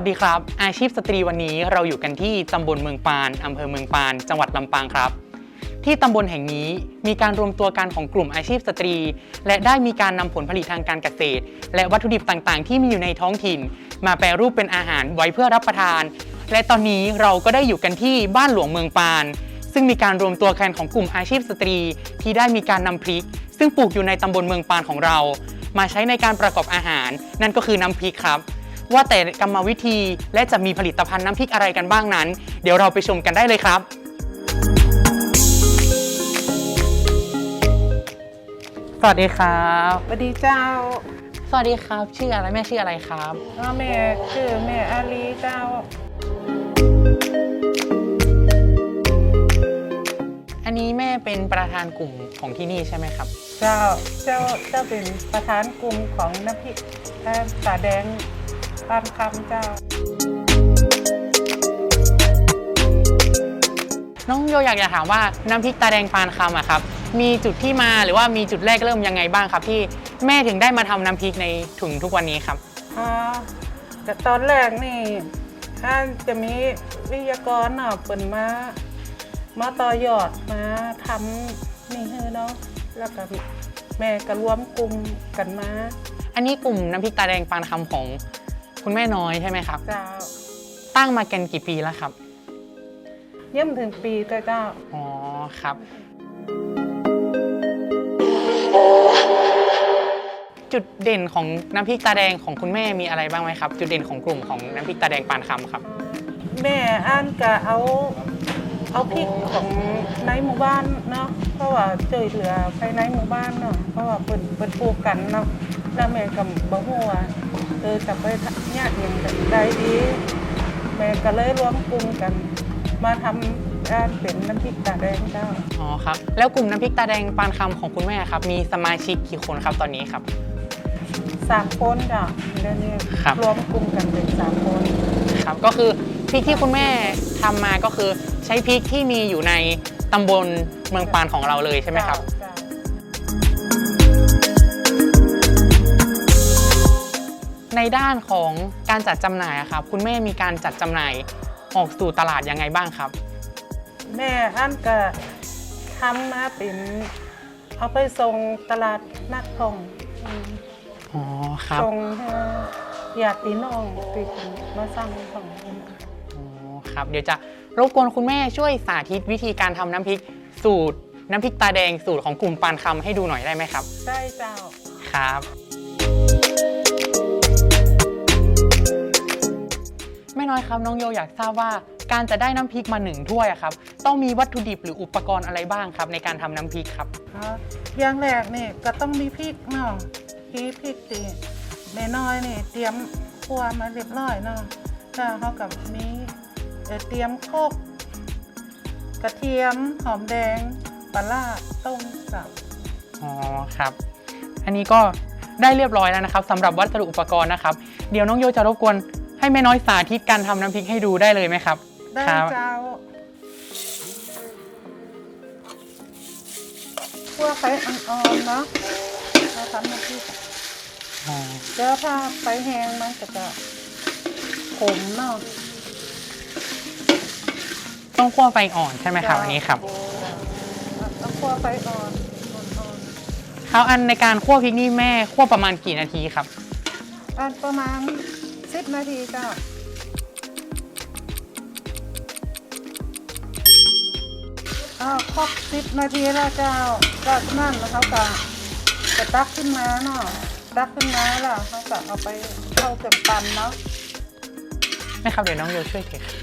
วัสดีครับ อาชีพสตรีวันนี้เราอยู่กันที่ตำบลเมืองปานอำเภอเมืองปาน จังหวัดลำปางครับ ที่ตำบลแห่งนี้มีการรวมตัวกันของกลุ่มอาชีพสตรี และได้มีการนำผลผลิตทางการเกษตร และวัตถุดิบต่างๆ ที่มีอยู่ในท้องถิ่น มาแปรรูปเป็นอาหารไว้เพื่อรับประทาน และตอนนี้เราก็ได้อยู่กันที่บ้านหลวงเมืองปาน ซึ่งมีการรวมตัวกันของกลุ่มอาชีพสตรี ที่ได้มีการนำพริก ซึ่งปลูกอยู่ในตำบลเมืองปานของเรา มาใช้ในการประกอบอาหาร นั่นก็คือน้ำพริกครับ ว่าแต่กรรมวิธีและจะมีผลิตภัณฑ์น้ำพริกอะไรกันบ้างนั้น เดี๋ยวเราไปชมกันได้เลยครับสวัสดีครับสวัสดีเจ้า สวัสดีครับ ชื่ออะไรแม่ชื่ออะไรครับพ่อแม่ชื่อแม่อาลีเจ้า อันนี้แม่เป็นประธานกลุ่มของที่นี่ใช่ไหมครับ เจ้าเจ้าเจ้าเป็นประธานกลุ่มของน้ำพริกแทนตาแดง ปานคำเจ้า น้องโยอยากจะถามว่าน้ำพริกตาแดงปานคำอะครับ มีจุดที่มาหรือว่ามีจุดแรกเริ่มยังไงบ้างครับ ที่แม่ถึงได้มาทำน้ำพริกในถึงทุกวันนี้ครับอ๋อแต่ตอนแรกนี่ถ้าจะมีวิทยากรเนาะเปิ่นมามาต่อยอดมาทำนี่เฮ้เนาะแล้วก็แม่ก็รวมกลุ่มกันมา อันนี้กลุ่มน้ำพริกตาแดงปานคำของ คุณแม่น้อยใช่ไหมครับ เจ้า ตั้งมากันกี่ปีแล้วครับ เยี่ยมถึงปีเจ้าเจ้า อ๋อครับ จุดเด่นของน้ำพริกตาแดงของคุณแม่มีอะไรบ้างไหมครับ จุดเด่นของกลุ่มของน้ำพริกตาแดงปานคำครับ แม่อ่านก็เอา เอาพริกของในหมู่บ้านเนาะเพราะว่าเจอเหลือภายในหมู่บ้านเนาะเพราะว่าเปิดเปิดปลูกกันเนาะ แล้วแม่ก็บ่ฮู้ว่าเออจะไปญาติยังได้ดี แม่ก็เลยรวมกลุ่มกัน มาทำอ่านเป็นน้ำพริกตาแดงเจ้า อ๋อครับ แล้วกลุ่มน้ำพริกตาแดงปานคำของคุณแม่ครับ มีสมาชิกกี่คนครับตอนนี้ครับ สามคนจ้ะเดี๋ยวนี้ครับ รวมกลุ่มกันเป็นสามคน ครับ ก็คือพริกที่คุณแม่ทำมาก็คือใช้พริกที่มีอยู่ในตำบลเมืองปานของเราเลยใช่ไหมครับ เจ้า ด้านของการจัดจำหน่ายอะครับคุณแม่มีการจัดจำหน่ายออกสู่ตลาดยังไงบ้างครับ แม่อันก็ทำมาเป็นเอาไปส่งตลาดนัดทองอืมอ๋อครับส่งให้ญาติน้องที่เพิ่นมาสั่งของเพิ่นอ๋อครับ เดี๋ยวจะรบกวนคุณแม่ช่วยสาธิตวิธีการทำน้ำพริกสูตรน้ำพริกตาแดงสูตรของกลุ่มปานคำให้ดูหน่อยได้ไหมครับ ได้เจ้าครับ แม่น้อยครับน้องโยอยากทราบว่าการจะได้น้ำพริกมาหนึ่งถ้วยอะครับ ต้องมีวัตถุดิบหรืออุปกรณ์อะไรบ้างครับ ในการทำน้ำพริกครับอ๋ออย่างแรกนี่ก็ต้องมีพริกเนาะพริกพริกตีแม่น้อยนี่เตรียมคั่วมาเรียบร้อยเนาะแล้วเขากับมีเอ่อเตรียมโคกกระเทียมหอมแดงปลาร้าต้มสับ อ๋อครับ อันนี้ก็ได้เรียบร้อยแล้วนะครับสำหรับวัสดุอุปกรณ์นะครับ เดี๋ยวน้องโยจะรบกวน ให้แม่น้อยสาธิตการทำน้ำพริกให้ดูได้เลยไหมครับได้ครับเจ้าคั่วไฟอ่อนๆเนาะเราทำน้ำพริกอ๋อเดี๋ยวถ้าไฟแห้งมันก็จะขมเนาะต้องคั่วไฟอ่อนใช่ไหมครับอันนี้ครับต้องคั่วไฟอ่อนอ่อนครับอันในการคั่วพริกนี่แม่คั่วประมาณกี่นาทีครับๆอันประมาณ สิบนาทีเจ้าอ้าวครบสิบนาทีแล้วเจ้าก็นั่นแล้วเขาก็จะตักขึ้นมาเนาะตักขึ้นมาแล้วเขาก็เอาไปเข้าเก็บปันเนาะแม่ครับเดี๋ยวน้องโยช่วยเทครับ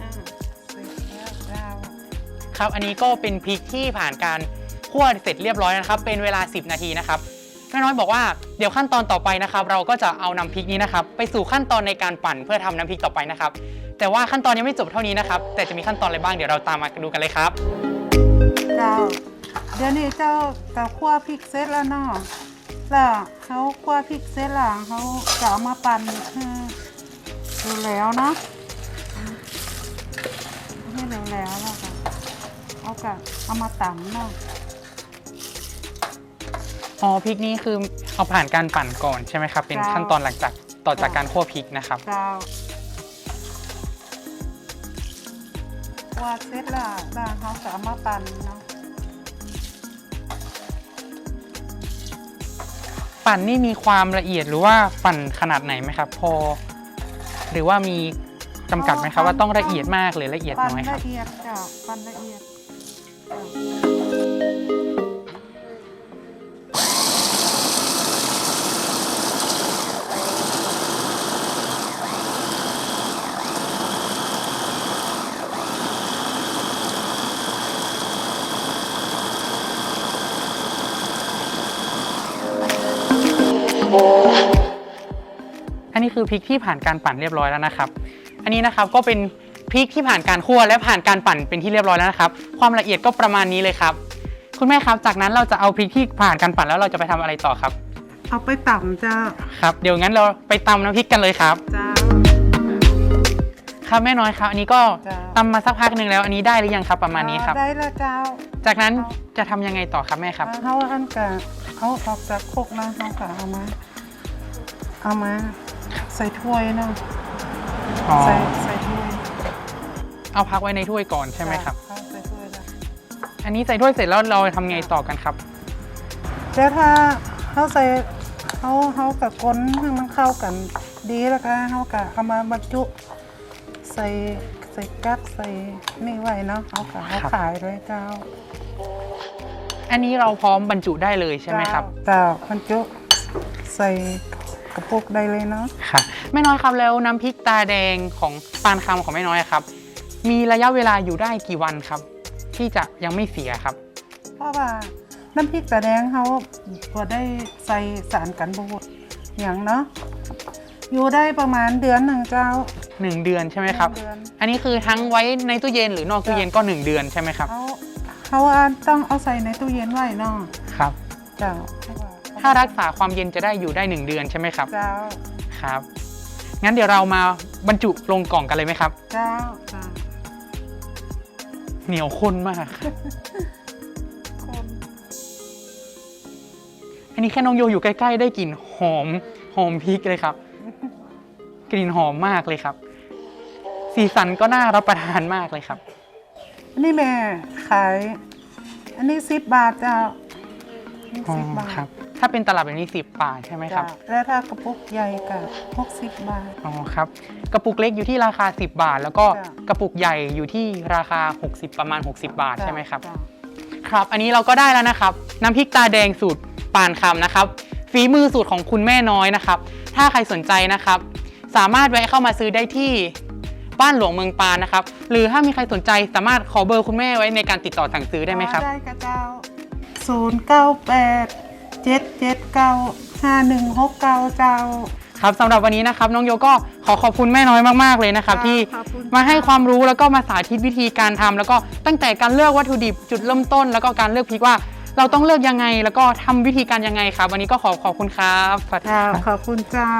อ่าเสร็จแล้วเจ้าครับ อันนี้ก็เป็นพริกที่ผ่านการ คั่วเสร็จเรียบร้อยนะครับ เป็นเวลา 10 นาทีนะครับแม่น้อยบอกว่าเดี๋ยวขั้นตอนต่อไปนะครับ เราก็จะเอาน้ำพริกนี้นะครับ ไปสู่ขั้นตอนในการปั่นเพื่อทำน้ำพริกต่อไปนะครับ แต่ว่าขั้นตอนยังไม่จบเท่านี้นะครับ แต่จะมีขั้นตอนอะไรบ้างเดี๋ยวเราตามมาดูกันเลยครับเจ้าเดี๋ยวนี้เจ้ากับคั่วพริกเสร็จแล้วเนาะแล้วเขาคั่วพริกเสร็จแล้วเขาจะเอามาปั่นดูแล้วเนาะให้แล้วแล้วแล้วก็เอากะเอามาตำเนาะ อ๋อพริกนี่คือเอาผ่านการปั่นก่อนใช่ไหมครับ เป็นเจ้า ขั้นตอนหลังจากต่อจากการคั่วพริกนะครับ เจ้าว่าเสร็จแล้วแล้วเขาก็เอามาปั่นเนาะปั่นนี่มีความละเอียดหรือว่าปั่นขนาดไหนไหมครับ พอ หรือว่ามีจำกัดไหมครับว่าต้องละเอียดมากหรือละเอียดปั่นน้อยครัละบเอียดเจ้าปั่นละเอียดเจ้า อันนี้คือพริกที่ผ่านการปั่นเรียบร้อยแล้วนะครับ อันนี้นะครับก็เป็นพริกที่ผ่านการคั่วและผ่านการปั่นเป็นที่เรียบร้อยแล้วนะครับ ความละเอียดก็ประมาณนี้เลยครับ คุณแม่ครับ จากนั้นเราจะเอาพริกที่ผ่านการปั่นแล้วเราจะไปทำอะไรต่อครับ เอาไปต่ำเจ้า ครับ เดี๋ยวงั้นเราไปตำน้ำพริกกันเลยครับ เจ้า ครับแม่น้อยครับ อันนี้ก็จ้ะ ตำมาสักพักหนึ่งแล้วอันนี้ได้หรือยังครับประมาณนี้ครับ ได้แล้วเจ้าจากนั้นจะทำยังไงต่อครับแม่ครับเขาอันกะเอาออกจากโคกนะเขากะเอามา เอามา ใส่ถ้วยเนาะอ๋อ ใส่ใส่ถ้วยเอาพักไว้ในถ้วยก่อนใช่ไหมครับเอาใส่ถ้วยแล้ว อันนี้ใส่ถ้วยเสร็จแล้วเราทำไงต่อกันครับ แล้วถ้าเขาใส่เขาเขากับก้นให้มันเข้ากันดีแล้วก็เขากะเอามาบรรจุ ใส่ใส่กักใส่นี่ไว้เนาะเขากะเขาครับขายเลยเจ้าอันนี้เราพร้อมบรรจุได้เลยใช่ไหมครับเจ้าบรรจุใส่กระปุกได้เลยเนาะค่ะแม่น้อยครับแล้วน้ำพริกตาแดงของปานคำของแม่น้อยอะครับ มีระยะเวลาอยู่ได้กี่วันครับ ที่จะยังไม่เสียครับ เพราะว่าน้ำพริกตาแดงเขาก็ได้ใส่สารกันบูดอย่างเนาะอยู่ได้ประมาณเดือนหนึ่งเจ้า 1 เดือนใช่ไหมครับเดือน อันนี้คือทั้งไว้ในตู้เย็นหรือนอกตู้เย็นก็ 1 เดือนใช่ไหมครับ เขาเขาอะต้องเอาใส่ในตู้เย็นไว้เนาะครับ เจ้าเพราะว่าถ้ารักษาความเย็นจะได้อยู่ได้ 1 เดือนใช่ไหมครับ เจ้าครับ งั้นเดี๋ยวเรามาบรรจุลงกล่องกันเลยไหมครับ เจ้าเจ้าเหนียวข้นมาก คนอันนี้แค่น้องโยอยู่ใกล้ ๆ ได้กลิ่นหอมหอมพริกเลยครับ กลิ่นหอมมากเลยครับ สีสันก็น่ารับประทานมากเลยครับ อันนี้แม่ขาย อันนี้สิบบาทเจ้านี่อ๋อสิบบาทครับ ถ้าเป็นตลับแบบนี้10บาทใช่ไหมครับ จ้ะแล้วถ้ากระปุกใหญ่กับหกสิบบาท อ๋อครับ กระปุกเล็กอยู่ที่ราคา 10 บาท แล้วก็จ้ะ กระปุกใหญ่อยู่ที่ราคา 60 ประมาณ 60 บาทใช่ไหมครับ จ้ะครับ อันนี้เราก็ได้แล้วนะครับ น้ำพริกตาแดงสูตรปานคำนะครับ ฝีมือสูตรของคุณแม่น้อยนะครับ ถ้าใครสนใจนะครับ สามารถแวะเข้ามาซื้อได้ที่ บ้านหลวงเมืองปานนะครับ หรือถ้ามีใครสนใจสามารถขอเบอร์คุณแม่ไว้ในการติดต่อสั่งซื้อได้ไหมครับ ได้กระเจ้าศูนย์เก้าแปดเจ็ดเจ็ดเก้าห้าหนึ่งหกเก้าเจ้า ครับสำหรับวันนี้นะครับน้องโยก็ขอขอบคุณแม่น้อยมากๆเลยนะครับค่ะที่ขอบคุณมาให้ค่ะความรู้แล้วก็มาสาธิตวิธีการทำแล้วก็ตั้งแต่การเลือกวัตถุดิบจุดเริ่มต้น แล้วก็การเลือกพริกว่า เราต้องเลือกยังไง แล้วก็ทำวิธีการยังไงครับ วันนี้ก็ขอขอบคุณครับสวัสดีเจ้าครับ ขอบคุณเจ้า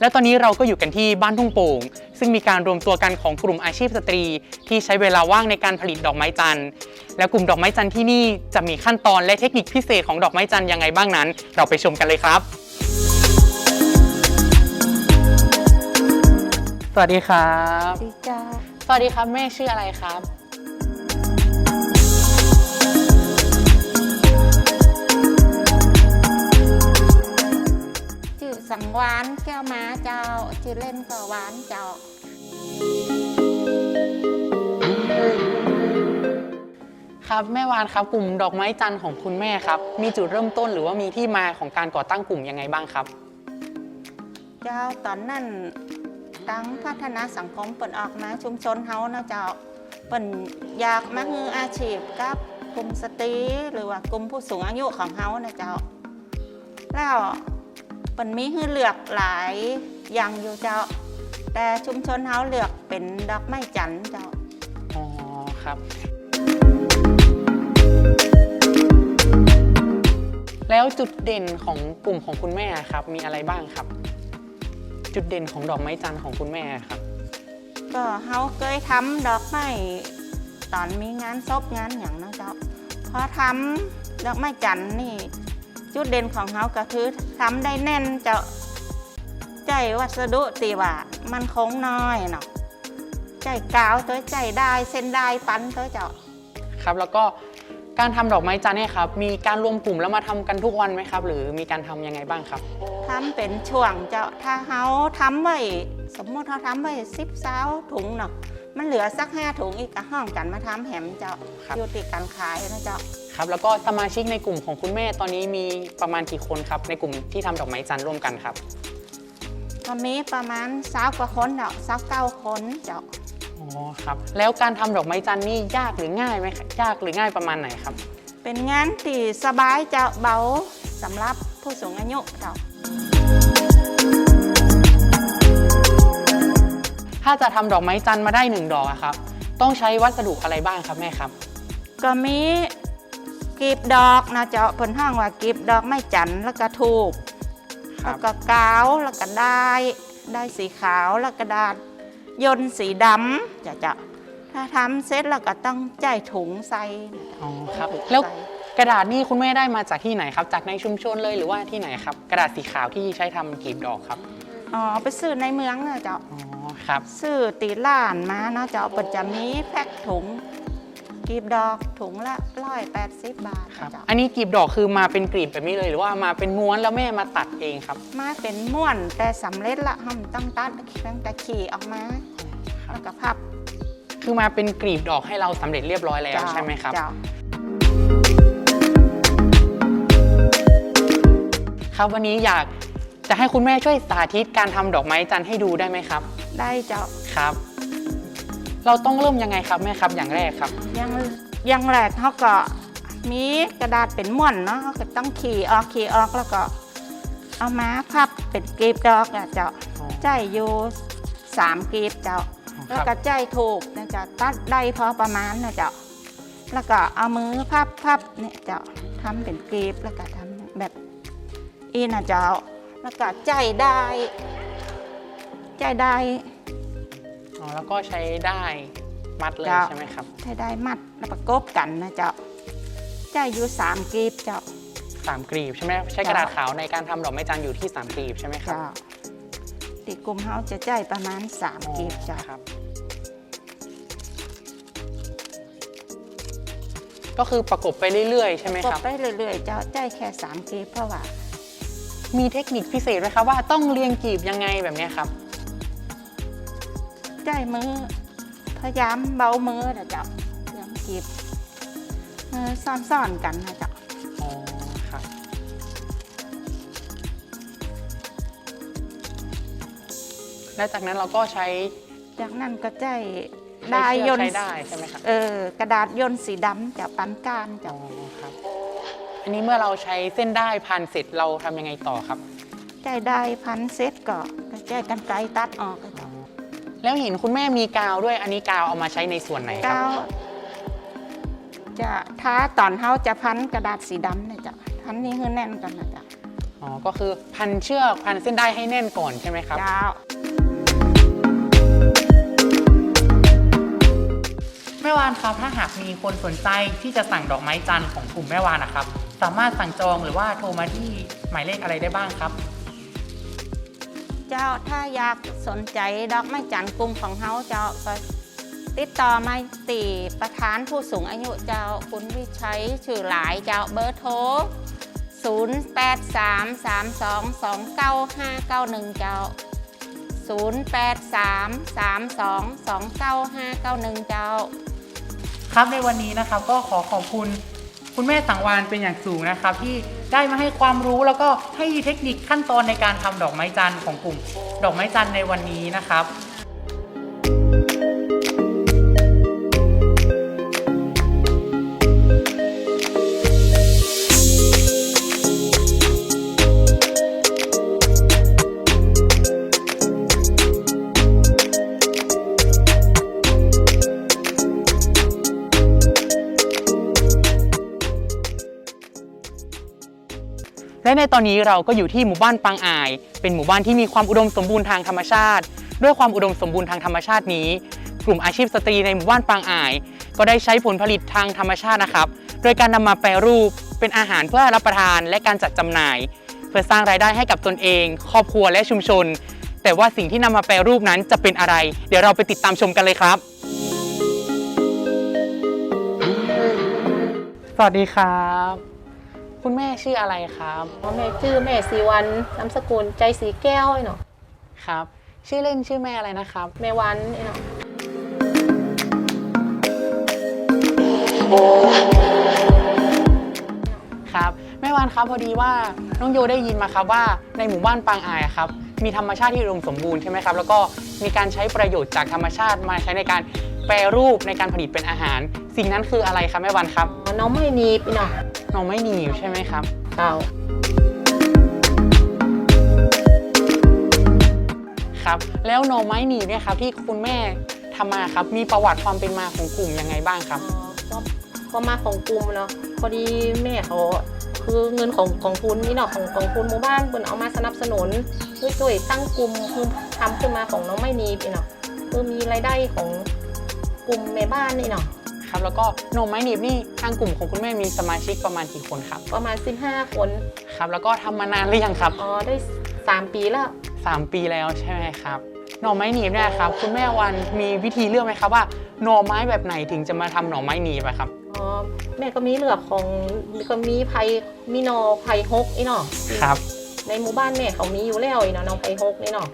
และตอนนี้เราก็อยู่กันที่บ้านทุ่งโป่ง ซึ่งมีการรวมตัวกันของกลุ่มอาชีพสตรี ที่ใช้เวลาว่างในการผลิตดอกไม้จันทร์ และกลุ่มดอกไม้จันทร์ที่นี่จะมีขั้นตอนและเทคนิคพิเศษของดอกไม้จันทร์ยังไงบ้างนั้น เราไปชมกันเลยครับ สวัสดีครับดีเจ้าสวัสดีครับแม่ชื่ออะไรครับ สังวานแก้วม้าเจ้า ชื่อเล่นก็หวานเจ้า ครับแม่วานครับกลุ่มดอกไม้จันทร์ของคุณแม่ครับ มีจุดเริ่มต้นหรือว่ามีที่มาของการก่อตั้งกลุ่มยังไงบ้างครับ เจ้าตอนนั้นตั้งพัฒนาสังคมเปิดออกมาชุมชนเฮานะเจ้าเปิ่นอยากมาฮืออาชีพกับกลุ่มสตรีหรือว่ากลุ่มผู้สูงอายุของเฮานะเจ้า แล้ว เปิ่นมีฮือเลือกหลายอย่างอยู่เจ้า แต่ชุมชนเฮาเลือกเป็นดอกไม้จันทร์เจ้า อ๋อครับ แล้วจุดเด่นของกลุ่มของคุณแม่ครับ มีอะไรบ้างครับ จุดเด่นของดอกไม้จันทร์ของคุณแม่ครับ ก็เฮาเคยทำดอกไม้ตอนมีงานศพงานอย่างเนาะเจ้าพอทำดอกไม้จันทร์นี่ จุดเด่นของเฮาก็คือทำได้แน่นเจ้าใจวัสดุตีว่ามันคงน้อยเนาะใจกาวตัวใจได้เส้นได้ปั้นตัวเจ้าครับแล้วก็การทำดอกไม้จันทร์เนี่ยครับ มีการรวมกลุ่มแล้วมาทำกันทุกวันไหมครับ หรือมีการทำยังไงบ้างครับทำเป็นช่วงเจ้าถ้าเฮาทำไว้สมมติเขาทำไว้สิบสาวถุงเนาะ มันเหลือสักห้าถุงอีกก็ห้องกันมาทำแหมเจ้าครับ อยู่ติดการขายนะเจ้าครับ แล้วก็สมาชิกในกลุ่มของคุณแม่ตอนนี้มีประมาณกี่คนครับ ในกลุ่มที่ทำดอกไม้จันทร์ร่วมกันครับก็มีประมาณสาวกว่าคนเจ้าสาวเก้าคนเจ้าอ๋อครับ แล้วการทำดอกไม้จันทร์นี่ยากหรือง่ายไหมครับยากหรือง่ายประมาณไหนครับ เป็นงานที่สบายเจ้าเบาสำหรับผู้สูงอายุเจ้า ถ้าจะทำดอกไม้จันทร์มาได้หนึ่งดอกอะครับ ต้องใช้วัสดุอะไรบ้างครับแม่ครับ ก็มีกลีบดอกนะเจ้าเพิ่นห้องว่ากลีบดอกไม้จันทร์แล้วก็ทูบครัแล้บวก็กาวแล้วก็ได้ได้สีขาวแล้วกระดาษยนต์สีดำจะจะถ้าทำเสร็จแล้วก็ต้องใจายถุงใส่อ๋อครับถุงแล้วใส่กระดาษนี่คุณแม่ได้มาจากที่ไหนครับ จากในชุมชนเลยหรือว่าที่ไหนครับ กระดาษสีขาวที่ใช้ทำกลีบดอกครับ อ๋อไปซื้อในเมืองเนาะเจ้าอ๋อครับซื้อตีล้านมาเนาะเจ้าเปิดจะมีแพ็คถุงกลีบดอกถุงละร้อยแปดสิบบาทครับ เจ้าอันนี้กลีบดอกคือมาเป็นกลีบแบบนี้เลยหรือว่ามาเป็นม้วนแล้วแม่มาตัดเองครับมาเป็นม้วนแต่สำเร็จละห้องต้องตัดตั้งแต่ขี่ออกมาแล้วก็พับคือมาเป็นกลีบดอกให้เราสำเร็จเรียบร้อยแล้วเจ้าใช่ไหมครับ เจ้า ครับวันนี้อยาก จะให้คุณแม่ช่วยสาธิตการทำดอกไม้จันทร์ให้ดูได้ไหมครับ ได้เจ้าครับ เราต้องเริ่มยังไงครับแม่ครับอย่างแรกครับ ยังยังแรกเขาก็มีกระดาษเป็นม้วนเนาะเขาก็ต้องขี่ออกขี่ออกแล้วก็ เอามาพับเป็นกลีบดอกอะเจ้าอ๋อ ใจอยู่สามกลีบเจ้าครับแล้วก็ใจถูกนะเจ้าตัดได้พอประมาณนะเจ้าแล้วก็เอามือพับพับเนี่ยเจ้าทำเป็นกลีบแล้วก็ทำแบบอีนะเจ้า แล้วก็ใจได้ใจได้อ๋อแล้วก็ใช้ได้มัดเลยเจ้าใช่ไหมครับใจได้มัดแล้วประกบกันนะเจ้าใจอยู่สามกลีบเจ้าสามกลีบใช่ไหมใช้กระดาษขาวในการทำดอกไม้จันทร์อยู่ที่สามกลีบใช่ไหมครับเจ้าตีกลุ่มเฮาจะใจประมาณสามกลีบเจ้าครับก็คือประกบไปเรื่อยๆ ใช่ไหมกคบรับไปเรื่อยๆ เจ้าใจแค่สามกลีบเพราะว่า มีเทคนิคพิเศษไหมครับว่าต้องเรียงกลีบยังไงแบบเนี้ยครับ ใจมือพยายามเบามือนะเจ้าเรื่องกลีบมือซ่อนๆกันนะเจ้าอ๋อครับแล้วจากนั้นเราก็ใช้จากนั้นก็ใจใช้ได้เชืยอกนใช้ต์ได้ใช่ไหมครับเออกระดาษยนต์สีดำจะปันก้านอ๋เจ้าอครับอั นนี้เมื่อเราใช้เส้นได้พันเสร็จเราทำยังไงต่อครับ ใจได้พันเซ็ตก็ก็ใจกันไกลตัดออกอะเจ้าแล้วเห็นคุณแม่มีกาวด้วยอันนี้กาวเอามาใช้ในส่วนไหนครับก้าวจะท้าตอนเฮาจะพันกระดาษสีดำเนี่ยจ้ะพันนี้คือแน่นกันนะจ๊ะอ๋อ ก็คือพันเชือกพันเส้นได้ให้แน่นก่อนใช่ไหมครับ เจ้าแม่วานครับถ้าหากมีคนสนใจที่จะสั่งดอกไม้จันทร์ของกลุ่มแม่วานนะครับ สามารถสั่งจองหรือว่าโทรมาที่หมายเลขอะไรได้บ้างครับ เจ้าถ้าอยากสนใจดอกไม้จันทร์กลุ่มของเฮาเจ้าก็ติดต่อมาตีประธานผู้สูงอายุเจ้าคุณวิชัยชื่อหลายเจ้าเบอร์โทร0 8 3 3 2 2 9 5 9 1เจ้า 0 8 3 3 2 2 9 5 9 1เจ้า ครับในวันนี้นะครับก็ขอขอบคุณ คุณแม่สังวานเป็นอย่างสูงนะครับ ที่ได้มาให้ความรู้แล้วก็ให้เทคนิคขั้นตอนในการทำดอกไม้จันทร์ของกลุ่ม ดอกไม้จันทร์ในวันนี้นะครับ และในตอนนี้เราก็อยู่ที่หมู่บ้านปางอาย เป็นหมู่บ้านที่มีความอุดมสมบูรณ์ทางธรรมชาติ ด้วยความอุดมสมบูรณ์ทางธรรมชาตินี้ กลุ่มอาชีพสตรีในหมู่บ้านปางอาย ก็ได้ใช้ผลผลิตทางธรรมชาตินะครับ โดยการนำมาแปรรูปเป็นอาหารเพื่อรับประทานและการจัดจำหน่าย เพื่อสร้างรายได้ให้กับตนเอง ครอบครัวและชุมชน แต่ว่าสิ่งที่นำมาแปรรูปนั้นจะเป็นอะไร เดี๋ยวเราไปติดตามชมกันเลยครับ สวัสดีครับ คุณแม่ชื่ออะไรครับแม่ชื่อแม่สีวันนามสกุลใจสีแก้วไอ้เนาะครับ ชื่อเล่นชื่อแม่อะไรนะครับ แม่วันไอ้เนาะครับแม่วานครับพอดีว่าน้องโยได้ยินมาครับว่าในหมู่บ้านปางอายอะครับมีธรรมชาติที่อุดมสมบูรณ์ใช่ไหมครับแล้วก็มีการใช้ประโยชน์จากธรรมชาติมาใช้ในการแปรรูปในการผลิตเป็นอาหาร สิ่งนั้นคืออะไรครับแม่วานครับน้องไม่หนีบไอ้เนาะ หน่อไม้หนีบใช่ไหมครับเก่าครับ แล้วหน่อไม้หนีบเนี่ยครับ ที่คุณแม่ทำมาครับ มีประวัติความเป็นมาของกลุ่มยังไงบ้างครับก็ก็มาของกลุ่มเนาะพอดีแม่เขาคือเงินของของทุนนี่เนาะของของทุนหมู่บ้านเพิ่นเอามาสนับสนุนด้วยช่วยตั้งกลุ่มคือทำขึ้นมาของน้องไม่หนีบไอ้เนาะคือมีรายได้ของกลุ่มแม่บ้านนี่เนาะ ครับแล้วก็หน่อไม้หนีบนี่ทางกลุ่มของคุณแม่มีสมาชิกประมาณกี่คนครับประมาณ 15 คนครับแล้วก็ทำมานานหรือยังครับอ๋อได้ 3 ปีแล้ว 3 ปีแล้วใช่ไหมครับหน่อไม้หนีบเนี่ยครับคุณแม่วันมีวิธีเลือกไหมครับว่าหน่อไม้แบบไหนถึงจะมาทำหน่อไม้หนีบอะครับอ๋อแม่ก็มีเลือกของก็มีไผ่มีหนอไผ่ฮกไอ้เนาะครับ ในหมู่บ้านแม่เขามีอยู่แล้วไอ้เนาะน้องไผ่ฮกนี่เนาะ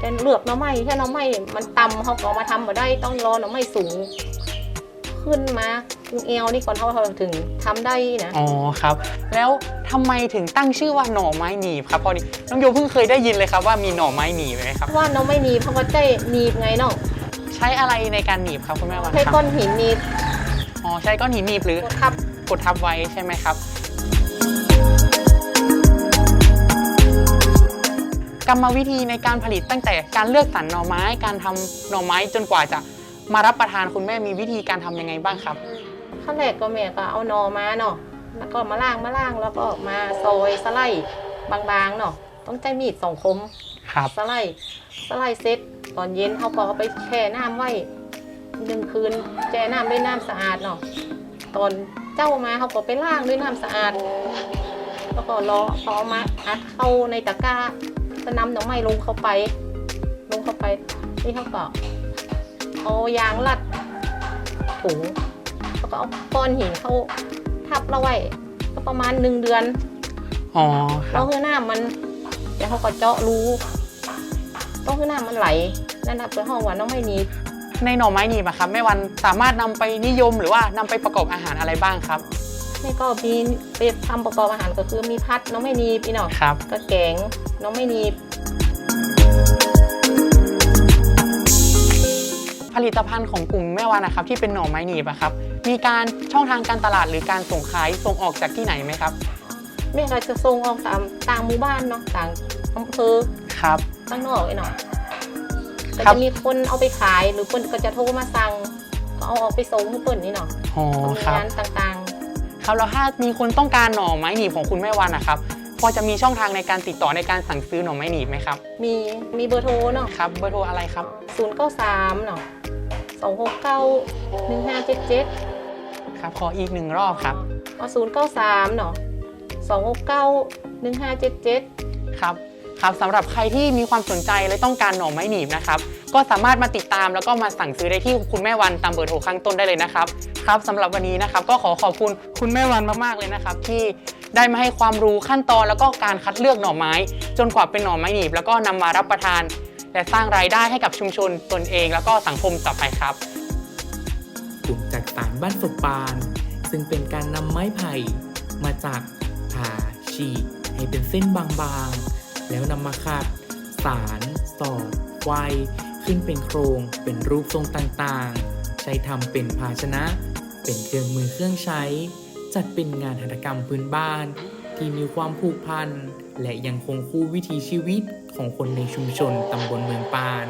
แต่เลือกหน้องไม้ถ้าหน้องไม้มันต่ำเขาก็เอามาทำมาได้ต้องรอหน้องไม้สูง ขึ้นมาเอวนี่ก่อนเขาเขาถึงทำได้นะอ๋อครับ แล้วทำไมถึงตั้งชื่อว่าหน่อไม้หนีบครับพอดีน้องโยเพิ่งเคยได้ยินเลยครับว่ามีหน่อไม้หนีบไหมครับว่าน้องไม่หนีบเพราะว่าใจหนีบไงเนาะใช้อะไรในการหนีบครับคุณแม่วันใช้ครับก้อนหินหนีบอ๋อใช้ก้อนหินหนีบหรือกดทับกดทับไว้ใช่ไหมครับกรรมวิธีในการผลิตตั้งแต่การเลือกสรรหน่อไม้การทำหน่อไม้จนกว่าจะ มารับประทานคุณแม่มีวิธีการทำยังไงบ้างครับ ขั้นแรกก็แม่ก็เอาหนอมาเนาะแล้วก็มาล่างมาล่างแล้วก็มาซอยสไลด์บางๆเนาะต้องใช้มีดสองคมครับสไลด์สไลด์เสร็จตอนเย็นเขาก็เอาไปแช่น้ำไว้หนึ่งคืนแช่น้ำด้วยน้ำสะอาดเนาะตอนเจ้ามาเขาก็ไปล้างด้วยน้ำสะอาด แล้วก็รอพอเอามาอัดเข้าในตะกร้าก็นำหน่อไม้ลงเข้าไป ลงเข้าไปนี่เขาก็ เอายางรัดถุงแล้วก็เอาก้อนหินเข้าทับเราไว้ก็ประมาณหนึ่งเดือนอ๋อครัต้บองให้น้ำมันแล้วเขาก็เจาะรูต้องให้น้ำมันไหลนั่นนะเป็นห้องว่าน้องไม่หนีบในหน่อไม้หนีบอะครับแม่วันสามารถนำไปนิยมหรือว่านำไปประกอบอาหารอะไรบ้างครับนี่ก็มีไปทำประกอบอาหารก็คือมีพัดน้องไม่หนีบอีหน่อยครับก็แกงน้องไม่หนี ลิตภัณฑ์ของกลุ่มแม่วันนะครับที่เป็นหน่อไม้หนีบอะครับมีการช่องทางการตลาดหรือการส่งขายส่งออกจากที่ไหนไหมครับ แม่ก็จะส่งออกตามต่างหมู่บ้านเนาะต่างอำเภอครับ ข้างนอกอีหน่อยก็ครับ จะมีคนเอาไปขายหรือคนก็จะโทรมาสั่งก็เอาออกไปส่งให้เปิ่นนี่เนาะอ๋อครับงานต่างครับแล้วถ้ามีคนต้องการหน่อไม้หนีบของคุณแม่วันนะครับพอจะมีช่องทางในการติดต่อในการสั่งซื้อหน่อไม้หนีบไหมครับๆ มีมีเบอร์โทรเนาะครับเบอร์โทรอะไรครับศูนย์เก้าสามเนาะ สองหกเก้าหนึ่งห้าเจ็ดเจ็ดครับ ขออีกหนึ่งรอบครับเอาศูนย์เก้าสามเนาะสองหกเก้าหนึ่งห้าเจ็ดเจ็ดครับครับสำหรับใครที่มีความสนใจและต้องการหน่อไม้หนีบนะครับ ก็สามารถมาติดตามแล้วก็มาสั่งซื้อได้ที่คุณแม่วันตามเบอร์โทรข้างต้นได้เลยนะครับ ครับสำหรับวันนี้นะครับ ก็ขอขอบคุณคุณแม่วันมากๆเลยนะครับ ที่ได้มาให้ความรู้ขั้นตอนแล้วก็การคัดเลือกหน่อไม้ จนกว่าเป็นหน่อไม้หนีบ แล้วก็นำมารับประทาน และสร้างรายได้ให้กับชุมชนตนเอง แล้วก็สังคมต่อไปครับ กลุ่มจักสารบ้านศพปาน ซึ่งเป็นการนำไม้ไผ่มาจากผ่าฉีกให้เป็นเส้นบางๆ แล้วนำมาขัดสารสอดไวขึ้นเป็นโครงเป็นรูปทรงต่างๆ ใช้ทำเป็นภาชนะ เป็นเครื่องมือเครื่องใช้ จัดเป็นงานหัตถกรรมพื้นบ้าน ที่มีความผูกพัน และยังคงคู่วิถีชีวิต ของคนในชุมชนตำบลเมืองปาน